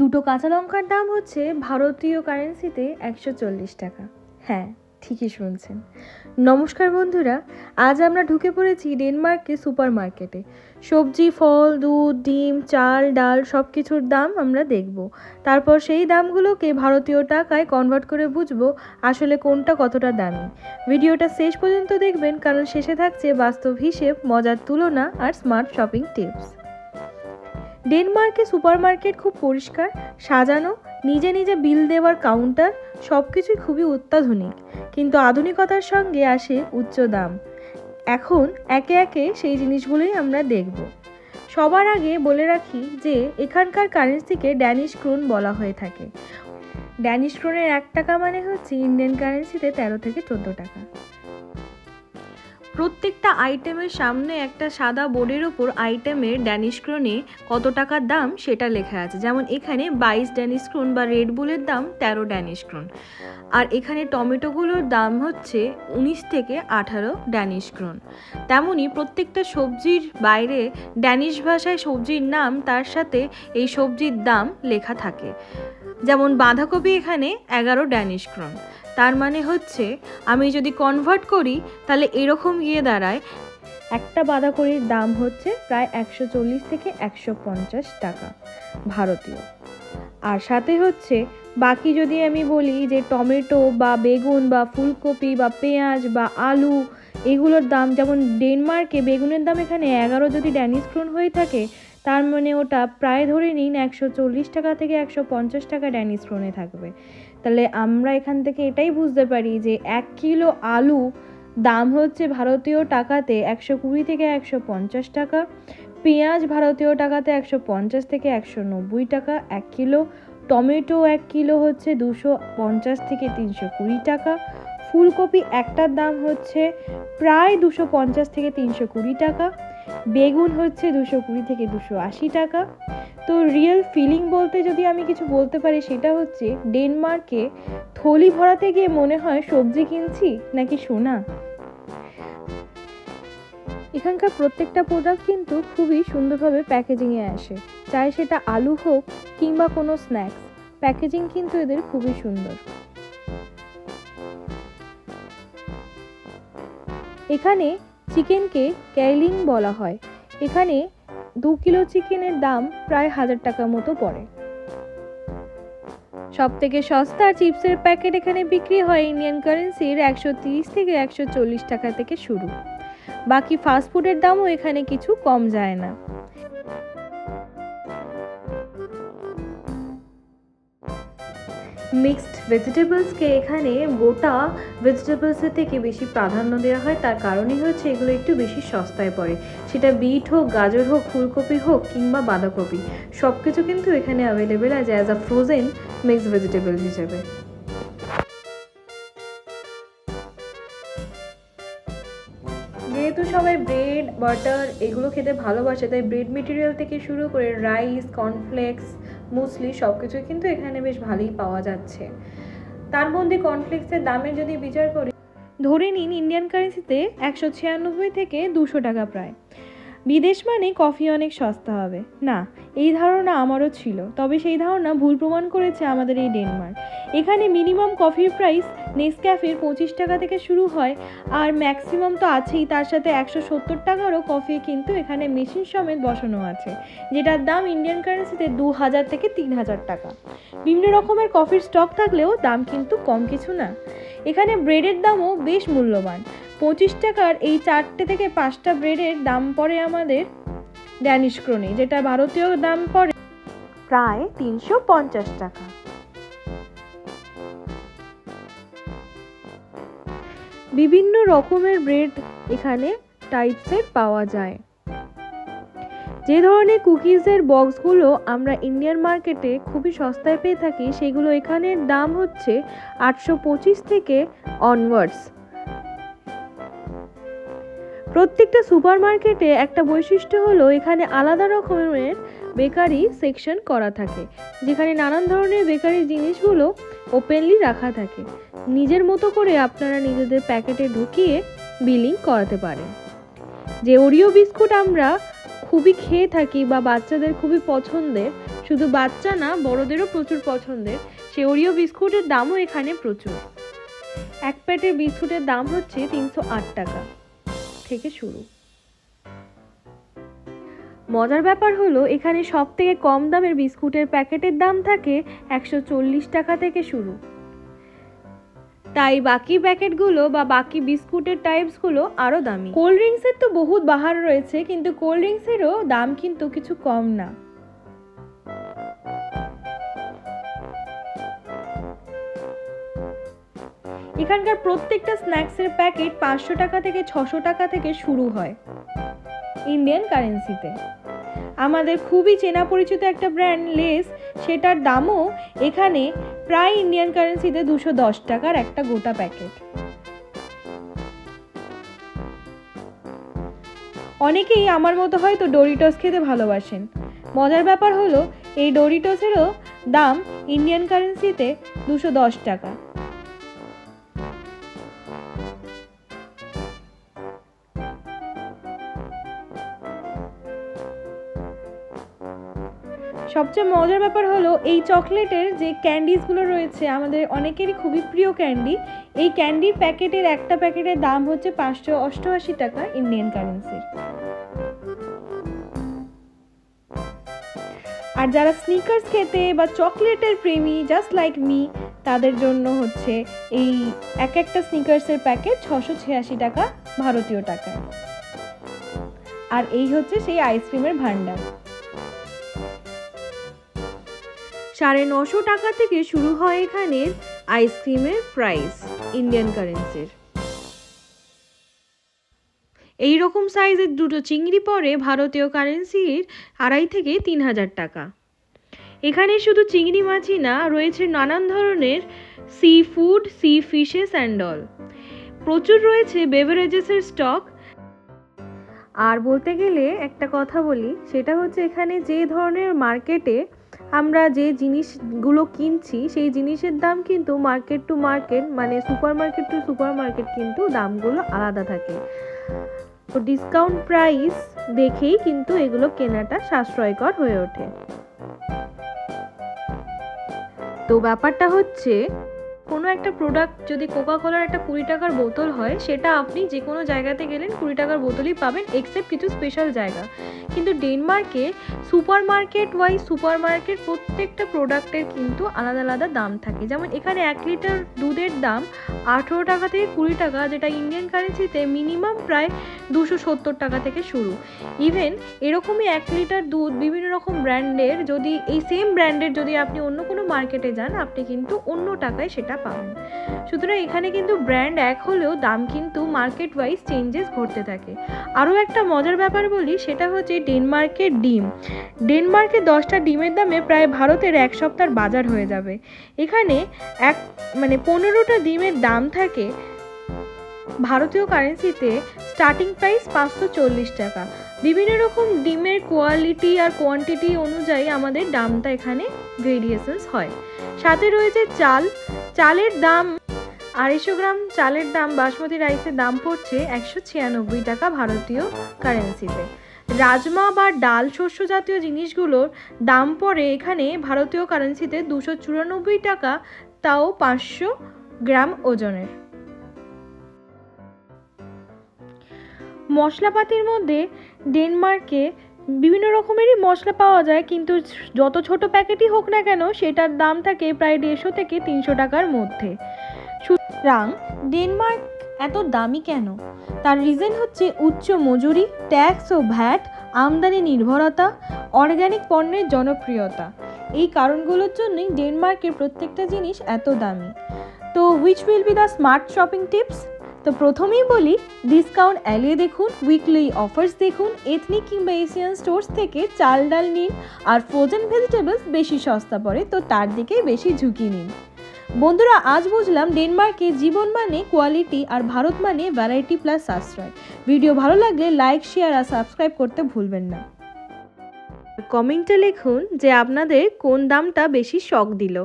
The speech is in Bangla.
দুটো কাঁচা লঙ্কার দাম হচ্ছে ভারতীয় কারেন্সিতে একশো চল্লিশ টাকা। হ্যাঁ ঠিকই শুনছেন। নমস্কার বন্ধুরা, আজ আমরা ঢুকে পড়েছি ডেনমার্কে সুপার মার্কেটে সবজি, ফল, দুধ, ডিম, চাল, ডাল সব কিছুর দাম আমরা দেখব। তারপর সেই দামগুলোকে ভারতীয় টাকায় কনভার্ট করে বুঝব আসলে কোনটা কতটা দামি। ভিডিওটা শেষ পর্যন্ত দেখবেন, কারণ শেষে থাকছে বাস্তব হিসেব, মজার তুলনা আর স্মার্ট শপিং টিপস ডেনমার্কে সুপারমার্কেট খুব পরিষ্কার, সাজানো, নিজে নিজে বিল দেওয়ার কাউন্টার সব কিছুই খুবই অত্যাধুনিক। কিন্তু আধুনিকতার সঙ্গে আসে উচ্চ দাম। এখন একে একে সেই জিনিসগুলোই আমরা দেখব। সবার আগে বলে রাখি যে এখানকার কারেন্সিকে ড্যানিশ ক্রোন বলা হয়ে থাকে। ড্যানিশ ক্রোনের এক টাকা মানে হচ্ছে ইন্ডিয়ান কারেন্সিতে তেরো থেকে চোদ্দ টাকা। প্রত্যেকটা আইটেমের সামনে একটা সাদা বোর্ডের ওপর আইটেমের ড্যানিশ ক্রোনে কত টাকার দাম সেটা লেখা আছে। যেমন এখানে বাইশ ড্যানিশ ক্রোন বা রেড বুলের দাম তেরো ড্যানিশ ক্রোন আর এখানে টমেটোগুলোর দাম হচ্ছে উনিশ থেকে আঠারো ড্যানিশ ক্রোন তেমনই প্রত্যেকটা সবজির বাইরে ড্যানিশ ভাষায় সবজির নাম, তার সাথে এই সবজির দাম লেখা থাকে। যেমন বাঁধাকপি এখানে এগারো ড্যানিশ ক্রোন তার মানে হচ্ছে, আমি যদি কনভার্ট করি, তাহলে এরকম গিয়ে দাঁড়ায়, একটা বাঁধাকপির দাম হচ্ছে প্রায় একশো চল্লিশ থেকে একশো পঞ্চাশ টাকা ভারতীয়। আর সাথে হচ্ছে, বাকি যদি আমি বলি যে টমেটো বা বেগুন বা ফুলকপি বা পেঁয়াজ বা আলু, এগুলোর দাম যেমন ডেনমার্কে বেগুনের দাম এখানে এগারো যদি ড্যানিশ ক্রোন হয়ে থাকে, তার মানে ওটা প্রায় ধরে নিন একশো চল্লিশ টাকা থেকে একশো পঞ্চাশ টাকা ড্যানিশ ক্রোনে থাকবে। তাহলে আমরা এখান থেকে এটাই বুঝতে পারি যে এক কিলো আলু দাম হচ্ছে ভারতীয় টাকাতে একশো কুড়ি থেকে একশো পঞ্চাশ টাকা, পেঁয়াজ ভারতীয় টাকাতে একশো পঞ্চাশ থেকে একশো নব্বই টাকা, এক কিলো, টমেটো এক কিলো হচ্ছে দুশো পঞ্চাশ থেকে তিনশো কুড়ি টাকা, ফুলকপি একটার দাম হচ্ছে প্রায় দুশো পঞ্চাশ থেকে তিনশো কুড়ি টাকা, বেগুন হচ্ছে দুশো কুড়ি থেকে দুশো আশি টাকা তো রিয়েল ফিলিং বলতে যদি আমি কিছু বলতে পারি, সেটা হচ্ছে ডেনমার্কে থলি ভরাতে গিয়ে মনে হয় সবজি কিনছি নাকি সোনা? এখানকার প্রত্যেকটা প্রোডাক্ট কিন্তু খুবই সুন্দরভাবে প্যাকেজিংয়ে আসে। চাই সেটা আলু হোক কিংবা কোনো স্ন্যাক্স প্যাকেজিং কিন্তু এদের খুবই সুন্দর। এখানে চিকেনকে ক্যালিং বলা হয়। এখানে দু কিলো চিকেনের দাম প্রায় হাজার টাকা মতো পড়ে। সব থেকে সস্তা চিপসের প্যাকেট এখানে বিক্রি হয় ইন্ডিয়ান কারেন্সির একশো তিরিশ থেকে একশো চল্লিশ টাকা থেকে শুরু। বাকি ফাস্টফুডের দামও এখানে কিছু কম যায় না। মিক্সড ভেজিটেবলসকে এখানে গোটা ভেজিটেবলসের থেকে বেশি প্রাধান্য দেওয়া হয়। তার কারণই হচ্ছে এগুলো একটু বেশি সস্তায় পড়ে। সেটা বিট হোক, গাজর হোক, ফুলকপি হোক কিংবা বাঁধাকপি সব কিছু কিন্তু এখানে অ্যাভেলেবেল আছে as a frozen mixed vegetable হিসেবে। যেহেতু সবাই ব্রেড বাটার এগুলো খেতে ভালোবাসে, তাই ব্রেড মেটেরিয়াল থেকে শুরু করে রাইস কর্নফ্লেক্স মুসলি সব কিছুই কিন্তু এখানে বেশ ভালোই পাওয়া যাচ্ছে। তার মধ্যে কনফ্লিক্সের দামের যদি বিচার করি, ধরে নিন ইন্ডিয়ান কারেন্সিতে একশো ছিয়ানব্বই থেকে দুশো টাকা প্রায়। বিদেশ মানে কফি অনেক সস্তা হবে। না, এই ধারণা আমারও ছিল, তবে সেই ধারণা ভুল প্রমাণ করেছে আমাদের এই ডেনমার্ক। এখানে মিনিমাম কফির প্রাইস নেসক্যাফের পঁচিশ টাকা থেকে শুরু হয়, আর ম্যাক্সিমাম তো আছেই, তার সাথে একশো সত্তর টাকারও কফি কিন্তু এখানে মেশিন সমেত বসানো আছে, যেটার দাম ইন্ডিয়ান কারেন্সিতে দু হাজার থেকে তিন হাজার টাকা। বিভিন্ন রকমের কফির স্টক থাকলেও দাম কিন্তু কম কিছু না। এখানে ব্রেডের দামও বেশ মূল্যবান পঁচিশ টাকার এই চারটে থেকে পাঁচটা ব্রেডের দাম পড়ে আমাদের ড্যানিশ ক্রোনে যেটা ভারতীয় দাম পড়ে প্রায় তিনশো পঞ্চাশ টাকা। বিভিন্ন রকমের ব্রেড এখানে টাইপসের পাওয়া যায়। যে ধরনের কুকিজের বক্সগুলো আমরা ইন্ডিয়ান মার্কেটে খুবই সস্তায় পেয়ে থাকি সেগুলো এখানের দাম হচ্ছে আটশো পঁচিশ থেকে অনওয়ার্ডস প্রত্যেকটা সুপার মার্কেটে একটা বৈশিষ্ট্য হলো এখানে আলাদা রকমের বেকারি সেকশন করা থাকে, যেখানে নানান ধরনের বেকারি জিনিসগুলো ওপেনলি রাখা থাকে। নিজের মতো করে আপনারা নিজেদের প্যাকেটে ঢুকিয়ে বিলিং করাতে পারেন। যে ওরিও বিস্কুট আমরা খুবই খেয়ে থাকি বা বাচ্চাদের খুবই পছন্দের, শুধু বাচ্চা না, বড়দেরও প্রচুর পছন্দের, সে ওরিও বিস্কুটের দামও এখানে প্রচুর। এক প্যাকেটের বিস্কুটের দাম হচ্ছে তিনশো আট টাকা। থেকে শুরু। মজার ব্যাপার হলো, এখানে সব থেকে কম দামের বিস্কুটের প্যাকেটের দাম থাকে একশো চল্লিশ টাকা থেকে শুরু। তাই বাকি প্যাকেটগুলো বা বাকি বিস্কুটের টাইপসগুলো আরও দামি। কোল্ড ড্রিঙ্কসের তো বহুত বাহার রয়েছে, কিন্তু কোল্ড ড্রিঙ্কসেরও দাম কিন্তু কিছু কম না। এখানকার প্রত্যেকটা স্ন্যাক্সের প্যাকেট পাঁচশো টাকা থেকে ছশো টাকা থেকে শুরু হয় ইন্ডিয়ান কারেন্সিতে। আমাদের খুবই চেনা পরিচিত একটা ব্র্যান্ড লেস, সেটার দামও এখানে প্রায় ইন্ডিয়ান কারেন্সিতে দুশো দশ টাকার একটা গোটা প্যাকেট। অনেকেই আমার মতো হয়তো ডোরিটস খেতে ভালোবাসেন। মজার ব্যাপার হলো, এই ডোরিটসেরও দাম ইন্ডিয়ান কারেন্সিতে দুশো দশ টাকা। সবচেয়ে মজার ব্যাপার হলো এই চকলেটের যে ক্যান্ডিসগুলো রয়েছে, আমাদের অনেকেরই খুবই প্রিয় ক্যান্ডি, এই ক্যান্ডির প্যাকেটের একটা প্যাকেটের দাম হচ্ছে পাঁচশো অষ্টআশি টাকা ইন্ডিয়ান কারেন্সির। আর যারা স্নিকার্স খেতে বা চকলেটের প্রেমী জাস্ট লাইক মি তাদের জন্য হচ্ছে এই এক একটা স্নিকার্সের প্যাকেট ছশো ছিয়াশি টাকা ভারতীয় টাকায়। আর এই হচ্ছে সেই আইসক্রিমের ভান্ডার সাড়ে নশো টাকা থেকে শুরু হয় এখানের আইসক্রিমের প্রাইস ইন্ডিয়ান কারেন্সির। এই রকম সাইজের দুটো চিংড়ি পরে ভারতীয় কারেন্সির আড়াই থেকে তিন হাজার টাকা। এখানে শুধু চিংড়ি মাছই না, রয়েছে নানান ধরনের seafood sea fishes and প্রচুর রয়েছে বেভারেজেসের স্টক আর বলতে গেলে একটা কথা বলি, সেটা হচ্ছে এখানে যে ধরনের মার্কেটে আমরা যে জিনিসগুলো কিনছি, সেই জিনিসের দাম কিন্তু মার্কেট টু মার্কেট মানে supermarket to supermarket কিন্তু দামগুলো আলাদা থাকে। তো ডিসকাউন্ট প্রাইস দেখেই কিন্তু এগুলো কেনাটা সাশ্রয়কর হয়ে ওঠে। তো ব্যাপারটা হচ্ছে কোনো একটা প্রোডাক্ট যদি কোকা কোলার একটা কুড়ি টাকার বোতল হয়, সেটা আপনি যে কোনো জায়গাতে গেলেন কুড়ি টাকার বোতলই পাবেন এক্সেপ্ট কিছু স্পেশাল জায়গা। কিন্তু ডেনমার্কে supermarket wise supermarket প্রত্যেকটা প্রোডাক্টের কিন্তু আলাদা আলাদা দাম থাকে। যেমন এখানে এক লিটার দুধের দাম আঠেরো টাকা থেকে কুড়ি টাকা, যেটা ইন্ডিয়ান কারেন্সিতে মিনিমাম প্রায় দুশো সত্তর টাকা থেকে শুরু। ইভেন এরকমই এক লিটার দুধ বিভিন্ন রকম ব্র্যান্ডের যদি এই সেম ব্র্যান্ডের যদি আপনি অন্য কোনো মার্কেটে যান, আপনি কিন্তু অন্য টাকায় সেটা পাবেন সুতরাং এখানে কিন্তু ব্র্যান্ড এক হলেও দাম কিন্তু মার্কেট ওয়াইজ চেঞ্জেস ঘটতে থাকে। আরও একটা মজার ব্যাপার বলি, সেটা হচ্ছে ডেনমার্কের ডিম। ডেনমার্কে দশটা ডিমের দামে প্রায় ভারতের এক সপ্তাহ বাজার হয়ে যাবে। এখানে এক মানে পনেরোটা ডিমের দাম থাকে ভারতীয় কারেন্সিতে স্টার্টিং প্রাইস পাঁচশো চল্লিশ টাকা। বিভিন্ন রকম ডিমের কোয়ালিটি আর কোয়ান্টিটি অনুযায়ী আমাদের দামটা এখানে ভেরিয়েশনস হয়। সাথে রয়েছে চাল। চালের দাম আড়াইশো গ্রাম চালের দাম বাসমতি রাইসের দাম পড়ছে একশো ছিয়ানব্বই টাকা ভারতীয় কারেন্সিতে রাজমা বা ডাল শস্য জাতীয় জিনিসগুলোর দাম পড়ে এখানে ভারতীয় কারেন্সিতে দুশো চুরানব্বই টাকা, তাও পাঁচশো গ্রাম ওজনের। মশলাপাতির মধ্যে ডেনমার্কে বিভিন্ন রকমেরই মশলা পাওয়া যায়, কিন্তু যত ছোট প্যাকেটই হোক না কেন সেটার দাম থাকে প্রায় দেড়শো থেকে তিনশো টাকার মধ্যে। সুতরাং ডেনমার্ক এত দামি কেন? তার রিজন হচ্ছে উচ্চ মজুরি ট্যাক্স ও ভ্যাট আমদানি নির্ভরতা অর্গ্যানিক পণ্যের জনপ্রিয়তা। এই কারণগুলোর জন্যই ডেনমার্কের প্রত্যেকটা জিনিস এত দামি। তো which will be the smart shopping tips তো প্রথমেই বলি ডিসকাউন্ট অ্যালিয়ে দেখুন উইকলি অফার্স দেখুন এথনিক কিংবা এশিয়ান স্টোর্স থেকে চাল, ডাল নিন, আর ফ্রোজেন ভেজিটেবলস বেশি সস্তা পড়ে, তো তার দিকেই বেশি ঝুঁকি নিন। বন্ধুরা, আজ বুঝলাম ডেনমার্কে জীবন মানে কোয়ালিটি আর ভারত মানে ভ্যারাইটি প্লাস সাশ্রয় ভিডিও ভালো লাগলে লাইক শেয়ার আর সাবস্ক্রাইব করতে ভুলবেন না। কমেন্টে লিখুন যে আপনাদের কোন দামটা বেশি শখ দিল।